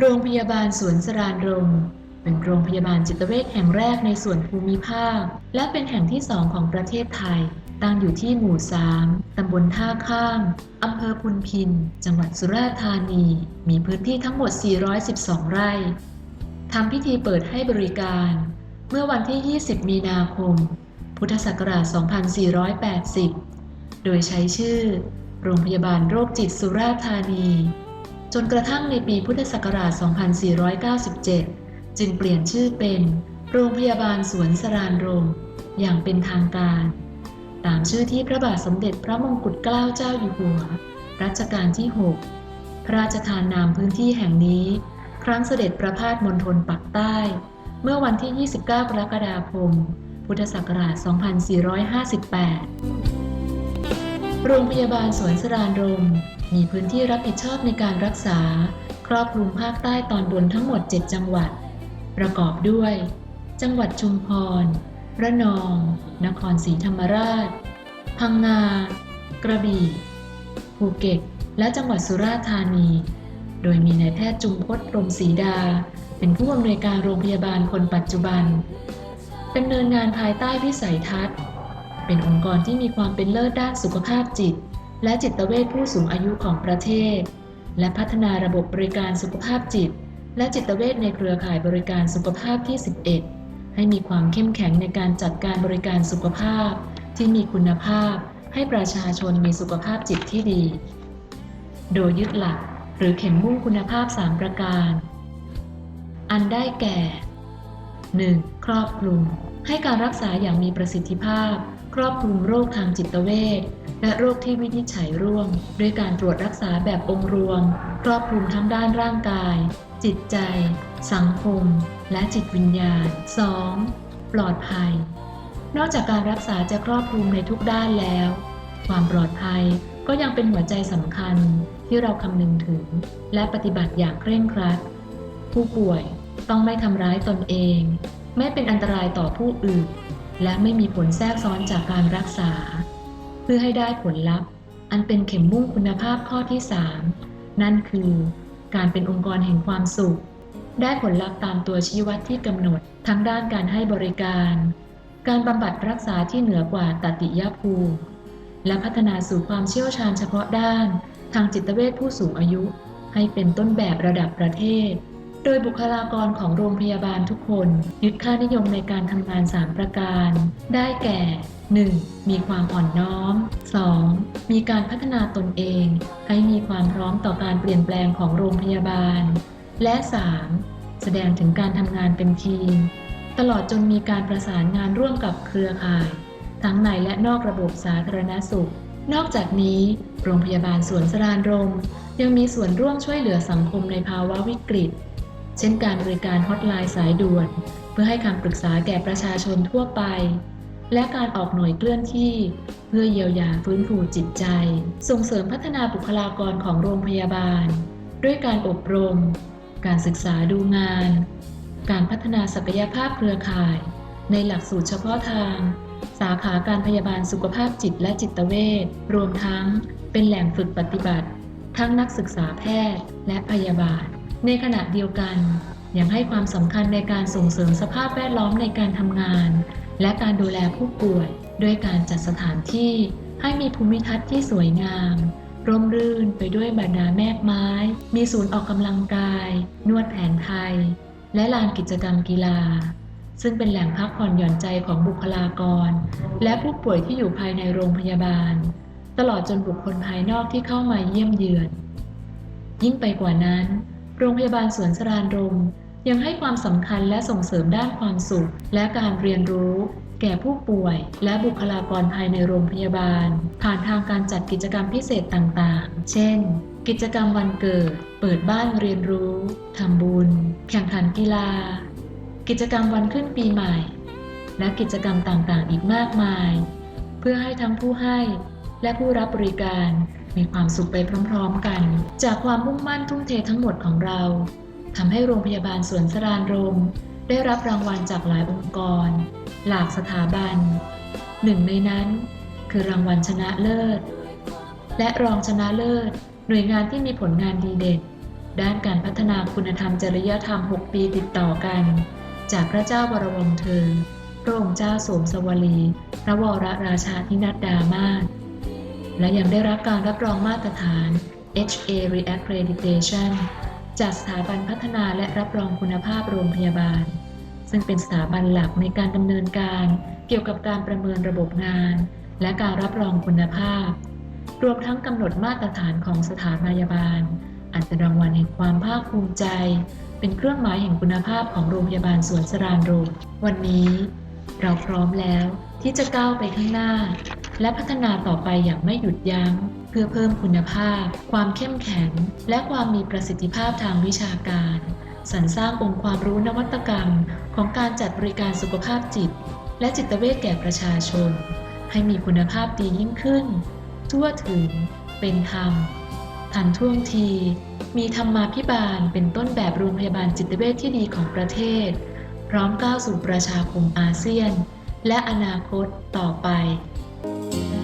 โรงพยาบาลสวนสรานรมเป็นโรงพยาบาลจิตเวชแห่งแรกในส่วนภูมิภาค และเป็นแห่งที่สองของประเทศไทย ตั้งอยู่ที่หมู่ 3 ตำบลท่าข้าม อำเภอพุนพิน จังหวัดสุราษฎร์ธานี มีพื้นที่ทั้งหมด 412 ไร่ ทำพิธีเปิดให้บริการ เมื่อวันที่ 20 มีนาคม พุทธศักราช 2480 โดยใช้ชื่อ โรงพยาบาลโรคจิตสุราษฎร์ธานี จนกระทั่งในปีพุทธศักราช 2497 จึงเปลี่ยนชื่อเป็น โรงพยาบาลสวนสรานรม อย่างเป็นทางการ ตามชื่อที่พระบาทสมเด็จพระมงกุฎเกล้าเจ้าอยู่หัว รัชกาลที่ 6 พระราชทานนามพื้นที่แห่งนี้ ครั้งเสด็จประพาสมณฑลปักใต้ เมื่อวันที่ 29 กรกฎาคม พุทธศักราช 2458 โรงพยาบาลสวนสรานรม มีพื้นที่รับผิดชอบในการรักษา ครอบคลุมภาคใต้ตอนบนทั้งหมด 7 จังหวัด ประกอบด้วย จังหวัดชุมพร ระนอง นครศรีธรรมราช พังงา กระบี่ ภูเก็ต และจังหวัดสุราษฎร์ธานี โดยมีนายแพทย์จุมพจน์พรมศรีดา เป็นผู้อำนวยการโรงพยาบาลคนปัจจุบันดำเนินงานภายใต้วิสัยทัศน์ เป็นองค์กรที่มีความเป็นเลิศด้านสุขภาพจิต และจิตเวชผู้สูงอายุของประเทศ และพัฒนาระบบบริการสุขภาพจิต และจิตเวชในเครือข่ายบริการสุขภาพที่ 11 ให้มีความเข้มแข็งในการจัดการบริการสุขภาพ ที่มีคุณภาพ ให้ประชาชนมีสุขภาพจิตที่ดี โดยยึดหลักหรือเข็มมุ่งคุณภาพ 3 ประการ อันได้แก่ 1. ครอบคลุม ให้การรักษาอย่างมีประสิทธิภาพ ครอบคลุมโรคทางจิตเวชและโรคที่วินิจฉัยร่วม ด้วยการตรวจรักษาแบบองค์รวม ครอบคลุมทั้งด้านร่างกาย จิตใจ สังคม และจิตวิญญาณ 2. ปลอดภัย นอกจากการรักษาจะครอบคลุมในทุกด้านแล้ว ความปลอดภัยก็ยังเป็นหัวใจสำคัญที่เราคำนึงถึง และปฏิบัติอย่างเคร่งครัด ผู้ป่วยต้องไม่ทำร้ายตนเอง ไม่เป็นอันตรายต่อผู้อื่น และไม่มีผลแทรกซ้อนจากการรักษา เพื่อให้ได้ผลลัพธ์ อันเป็นเข็มมุ่งคุณภาพข้อที่ 3 นั่นคือ การเป็นองค์กรแห่งความสุข ได้ผลลัพธ์ตามตัวชี้วัดที่กำหนด ทั้งด้านการให้บริการ การบำบัดรักษาที่เหนือกว่าตติยภูมิ และพัฒนาสู่ความเชี่ยวชาญเฉพาะด้าน ทางจิตเวชผู้สูงอายุ ให้เป็นต้นแบบระดับประเทศ โดยบุคลากรของโรงพยาบาลทุกคน ยึดค่านิยมในการทำงาน 3 ประการ ได้แก่ 1. มีความอ่อนน้อม 2. มีการพัฒนาตนเอง ให้มีความพร้อมต่อการเปลี่ยนแปลงของโรงพยาบาล และ 3. แสดงถึงการทำงานเป็นทีม ตลอดจนมีการประสานงานร่วมกับเครือข่าย ทั้งในและนอกระบบสาธารณสุข นอกจากนี้ โรงพยาบาลสวนสรานรม ยังมีส่วนร่วมช่วยเหลือสังคมในภาวะวิกฤต เช่นการบริการฮอตไลน์สายด่วน เพื่อให้คำปรึกษาแก่ประชาชนทั่วไป และการออกหน่วยเคลื่อนที่ เพื่อเยียวยาฟื้นฟูจิตใจ ส่งเสริมพัฒนาบุคลากรของโรงพยาบาล ด้วยการอบรม การศึกษาดูงาน การพัฒนาศักยภาพเครือข่าย ในหลักสูตรเฉพาะทาง สาขาการพยาบาลสุขภาพจิตและจิตเวชรวมทั้งเป็นแหล่งฝึกปฏิบัติ ทั้งนักศึกษาแพทย์และพยาบาล ในขณะเดียวกันยังให้ความสำคัญในการส่งเสริมสภาพแวดล้อมในการทำงาน และการดูแลผู้ป่วยด้วยการจัดสถานที่ให้มีภูมิทัศน์ที่สวยงาม ร่มรื่นไปด้วยบรรดาแมกไม้ มีศูนย์ออกกำลังกาย นวดแผนไทย และลานกิจกรรมกีฬา ซึ่งเป็นแหล่งพักผ่อนหย่อนใจของบุคลากร และผู้ป่วยที่อยู่ภายในโรงพยาบาล ตลอดจนบุคคลภายนอกที่เข้ามาเยี่ยมเยือน ยิ่งไปกว่านั้น โรงพยาบาลสวนสรานรมยังให้ความสำคัญและส่งเสริมด้านความสุข และการเรียนรู้ แก่ผู้ป่วย และบุคลากรภายในโรงพยาบาล ผ่านทางการจัดกิจกรรมพิเศษต่างๆ เช่น กิจกรรมวันเกิด เปิดบ้านเรียนรู้ทำบุญ แข่งขันกีฬา กิจกรรมวันขึ้นปีใหม่ และกิจกรรมต่างๆ อีกมากมาย เพื่อให้ทั้งผู้ให้และผู้รับบริการ มีความสุขไปพร้อมๆกัน จากความมุ่งมั่นทุ่มเททั้งหมดของเราทำให้โรงพยาบาลสวนสรานรมได้รับรางวัลจากหลายองค์กร หลากสถาบัน หนึ่งในนั้นคือรางวัลชนะเลิศ และรองชนะเลิศ หน่วยงานที่มีผลงานดีเด่น ด้านการพัฒนาคุณธรรมจริยธรรม 6 ปีติดต่อกัน จากพระเจ้าวรวงเธอ พระองค์เจ้าสมสวลี พระวรราชาธินัดดามาศ และยังได้รับการรับรองมาตรฐาน HA Reaccreditation จากสถาบันพัฒนาและรับรองคุณภาพโรงพยาบาล ซึ่งเป็นสถาบันหลักในการดำเนินการเกี่ยวกับการประเมินระบบงาน และการรับรองคุณภาพ รวมทั้งกำหนดมาตรฐานของสถานพยาบาล อันเป็นรางวัลแห่งความภาคภูมิใจ เป็นเครื่องหมายแห่งคุณภาพของโรงพยาบาลสวนสรานโรมวันนี้ เราพร้อมแล้วที่จะก้าวไปข้างหน้า และพัฒนาต่อไปอย่างไม่หยุดยัง้ง เพื่อเพิ่มคุณภาพ ความเข้มแข็ง และความมีประสิทธิภาพทางวิชาการ สรรสร้างองค์ความรู้นวัตกรรม ของการจัดบริการสุขภาพจิต และจิตเวชแก่ประชาชน ให้มีคุณภาพดียิ่งขึ้น ทั่วถึง เป็นธรรมทันท่วงที มีธรรมาภิบาลเป็นต้นแบบโรงพยาบาลจิตเวชที่ดีของประเทศ พร้อมก้าวสู่ประชาคมอาเซียน และอนาคตต่อไป Thank you.